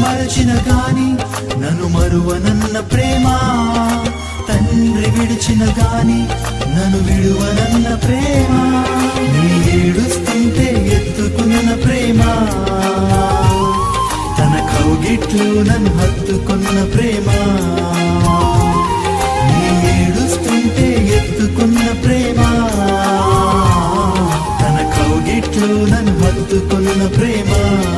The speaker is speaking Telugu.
మరచిన గాని నన్ను మరువనన్న ప్రేమ. తండ్రి విడిచిన గాని నన్ను విడువనన్న ప్రేమ. నీ ఏడుస్తుంటే ఎత్తుకున్న ప్రేమ. తన కౌగిట్లు నన్ను హత్తుకున్న ప్రేమ. నీ ఏడుస్తుంటే ఎత్తుకున్న ప్రేమ. తన కౌగిట్లు నన్ను హత్తుకున్న ప్రేమ.